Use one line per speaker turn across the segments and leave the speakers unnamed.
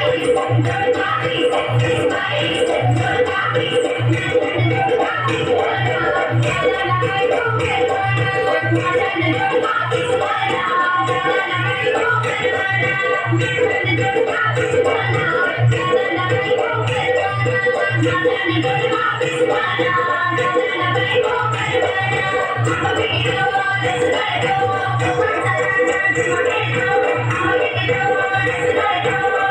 I'm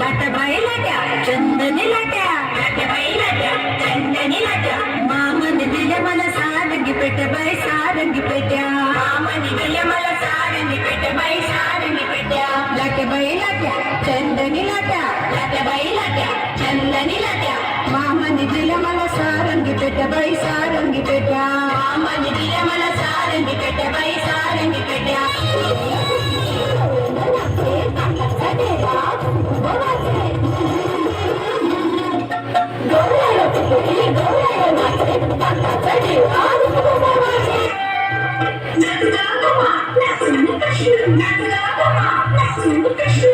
लाटाबाई लाट्या चंदनी लाट्या लाटाबाई लाट्या चंदनी लाट्या मामाने दिल्या मला सारंगी पेट्या बाई सारंगी पेट्या मामाने दिल्या मला सारंगी पेट्या बाई सारंगी पेट्या
लाटाबाई लाट्या चंदनी लाट्या लाटाबाई लाट्या चंदनी लाट्या. మామని దిలమల సారంగి పెట్టబై సారంగి పెట్ట. మామని దిలమల సారంగి పెట్టబై సారంగి పెట్ట. Thank you.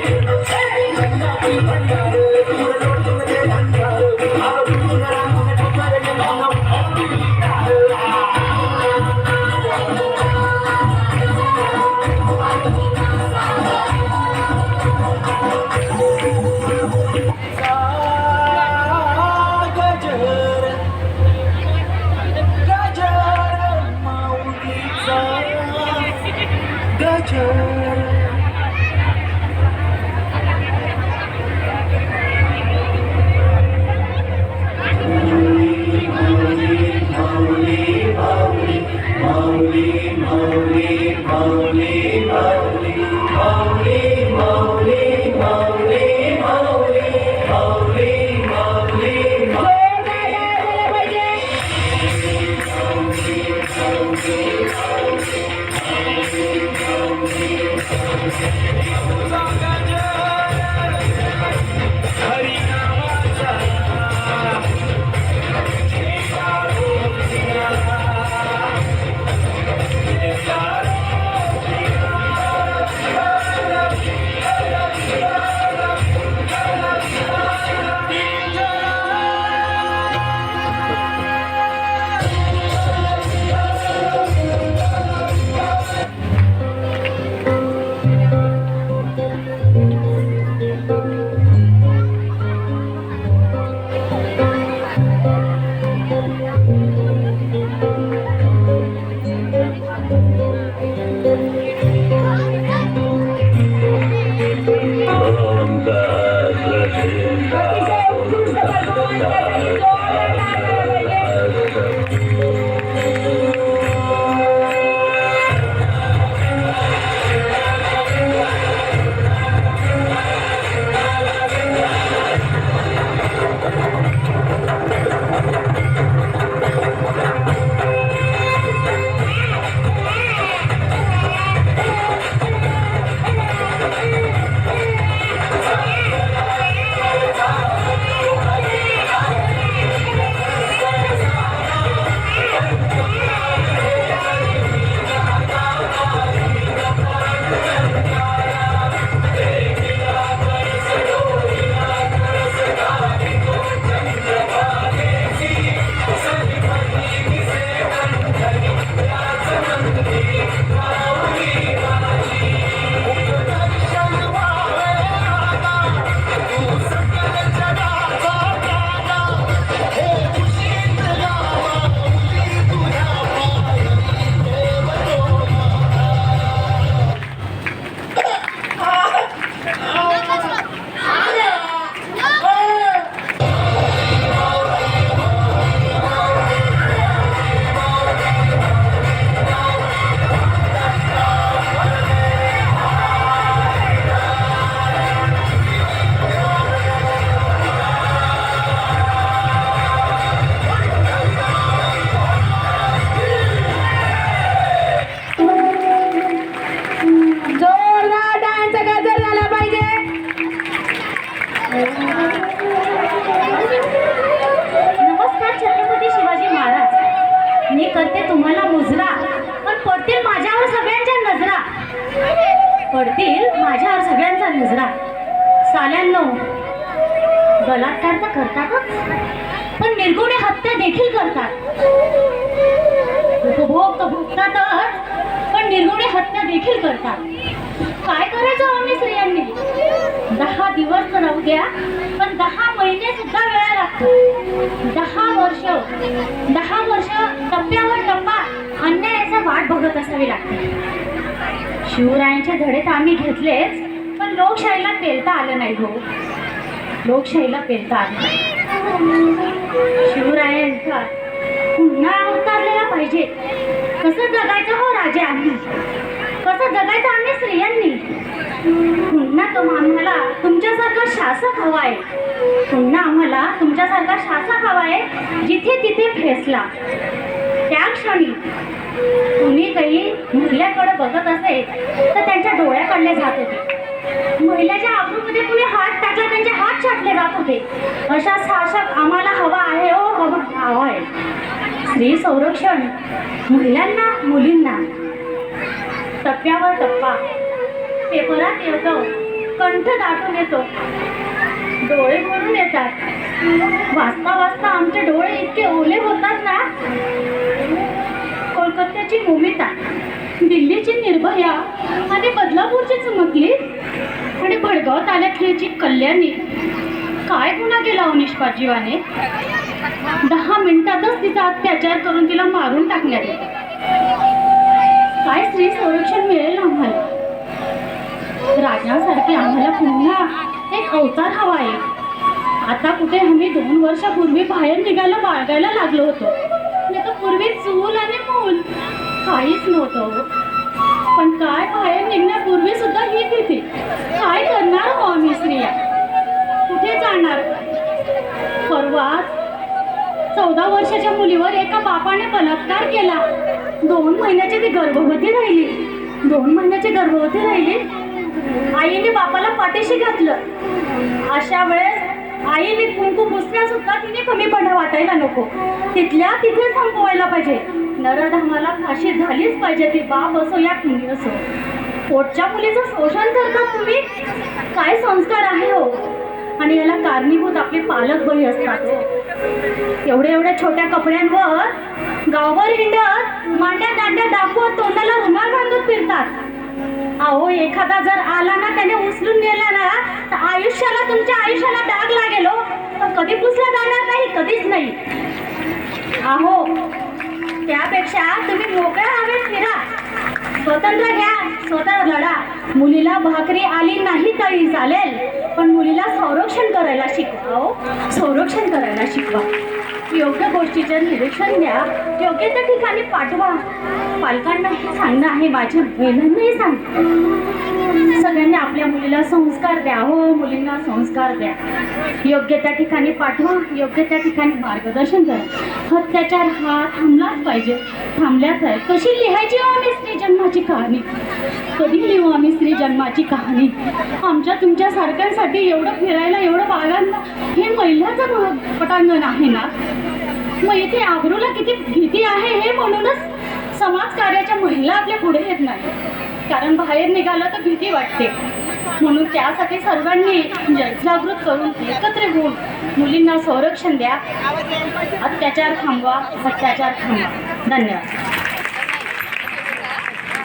करतातच. पण निर्गुणे हत्या देखील करतात. उपभोग तर भोगतातच पण निर्गुणे हत्या देखील करतात. काय करायचं आम्ही स्त्रियांनी? दहा दिवस तर राहू द्या पण दहा महिने सुद्धा वेळ लागतो. दहा वर्ष दहा वर्ष टप्प्यावर टप्पा अन्यायाचा वाट बघत असावी लागते. शिवरायांचे धडे तर आम्ही घेतलेच पण लोकशाहीला पेलता आलं नाही हो. लोकशाहीला पेलता आलं शिवरायांचा पुन्हा अवतारलेला पाहिजे. कसं जगायचं हो राजा आम्ही? कसं जगायचं आम्ही स्त्रियांनी? पुन्हा तो आम्हाला तुमच्यासारखा शासक हवा आहे पुन्हा आम्हाला तुमच्यासारखा शासक हवा आहे जिथे तिथे फेसला. त्या क्षणी तुम्ही काही महिल्याकडे बघत असेल तर त्यांच्या डोळ्याकडले जात होते महिलाच्या आबरूमध्ये कुणी हात टाकला त्यांच्या हात छाटले जात होते. अशा शासक आम्हाला हवा आहे ओ हवा हवा आहे. स्त्री संरक्षण महिलांना मुलींना. टप्प्यावर टप्पा. पेपरात येतो. कंठ दाटून येतो. डोळे भरून येतात. वाचता वाचता आमचे डोळे इतके ओले होतात ना? कोलकात्याची मोमिता. दिल्लीची निर्भया आणि बदलापूरची चमकली आणि भडगाव तालुक्याची कल्याणी. काय गुन्हा केला हो जीवाने दहा मिनिटातच तिचा अत्याचार करून तिला मारून टाकण्यात काय स्त्री संरक्षण मिळेल आम्हाला? राजासारखे आम्हाला पुन्हा एक अवतार हवा आहे. आता कुठे आम्ही दोन वर्षापूर्वी बाहेर निघायला बाळगायला लागलो होतो. तर पूर्वी चूल आणि मूल काहीच नव्हतं हो. पण काय बाहेर निघण्यापूर्वी सुद्धा ही भीती. काय करणार हो आम्ही स्त्रिया? कुठे जाणार? परवाच चौदा वर्षाच्या मुलीवर एका बापाने बलात्कार केला. दोन महिन्याची ती गर्भवती राहिली. दोन महिन्याची गर्भवती राहिली. आईने बापाला पाठीशी घातलं. अशा वेळेस आईने कुंकू पुसण्या सुद्धा तिने कमीपणा वाटायला नको. तिथल्या तिथे संपवायला पाहिजे. नरधामाला फाशी झालीच पाहिजे ती बाप असो या कुणी असो. पोटच्या मुलीचं शोषण करतात तुम्ही? काय संस्कार आहे हो? आणि याला कारणीभूत आपले पालक बळी असतात. एवढ्या एवढ्या छोट्या कपड्यांवर गावभर हिंडत मांड्या दांड्या दाखवत तोंडाला रुमाल बांधत फिरतात. अहो एखादा जर आला ना त्याने उचलून नेला ना तर आयुष्याला तुमच्या आयुष्याला डाग लागेल हो. तर कधी पुसला जाणार नाही कधीच नाही. त्यापेक्षा तुम्ही मोकळ्या हवेत फिरा. स्वतंत्र घ्या स्वतः लढा. मुलीला भाकरी आली नाही तरी चालेल पण मुलीला संरक्षण करायला शिकवा संरक्षण करायला शिकवा. योग्य गोष्टीचे निरीक्षण द्या. योग्य त्या ठिकाणी पाठवा. पालकांना हे सांगणं आहे माझ्या सांग सगळ्यांनी आपल्या मुलीला संस्कार द्या. हो मुलींना संस्कार द्या. योग्य त्या ठिकाणी पाठवा योग्य त्या ठिकाणी मार्गदर्शन करा. अत्याचार हा थांबलाच पाहिजे. थांबल्याच आहे. कशी लिहायची हो आम्ही स्त्री जन्माची कहाणी? कधी लिहू आम्ही स्त्री जन्माची कहाणी? आमच्या तुमच्या सारख्यांसाठी एवढं फिरायला एवढं बागांना हे महिलाचं पटांगण आहे ना? मग इथे आबरूला किती भीती आहे हे म्हणूनच समाज कार्याच्या महिला आपल्या पुढे येत नाही कारण बाहेर निघालं तर भीती वाटते. म्हणून त्यासाठी सर्वांनी जनजागृत करून एकत्र होऊन मुलींना संरक्षण द्या. अत्याचार थांबवा अत्याचार थांबवा. धन्यवाद.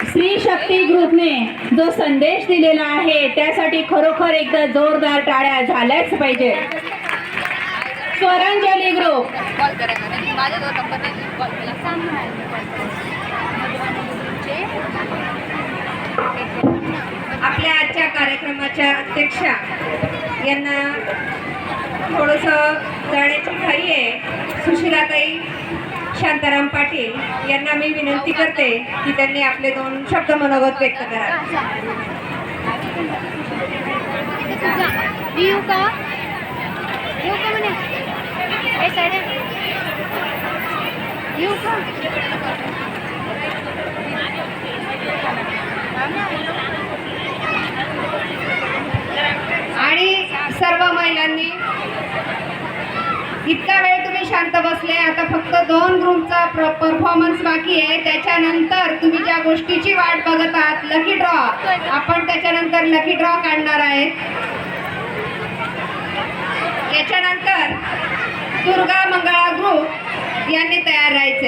स्त्री शक्ती ग्रुपने जो संदेश दिलेला आहे त्यासाठी खरोखर एकदा जोरदार टाळ्या झाल्याच पाहिजे. स्वरांजली ग्रुप.
माझ्या दोन नंबर नाही कॉल केला
आपल्या आजच्या कार्यक्रमाच्या अध्यक्षा यांना थोडंसं जाण्याची घाई आहे. सुशीलाताई शांताराम पाटील यांना मी विनंती करते की त्यांनी आपले दोन शब्द मनोगत व्यक्त करा. आणि सर्व महिलांनी इतका वेळ तुम्ही शांत बसले आता फक्त दोन ग्रुपचा परफॉर्मन्स बाकी आहे. त्याच्यानंतर तुम्ही ज्या गोष्टीची वाट बघत आहात लकी ड्रॉ आपण त्याच्यानंतर लकी ड्रॉ काढणार आहे याच्यानंतर दुर्गा मंगळा ग्रुप यांनी तयार राहायचे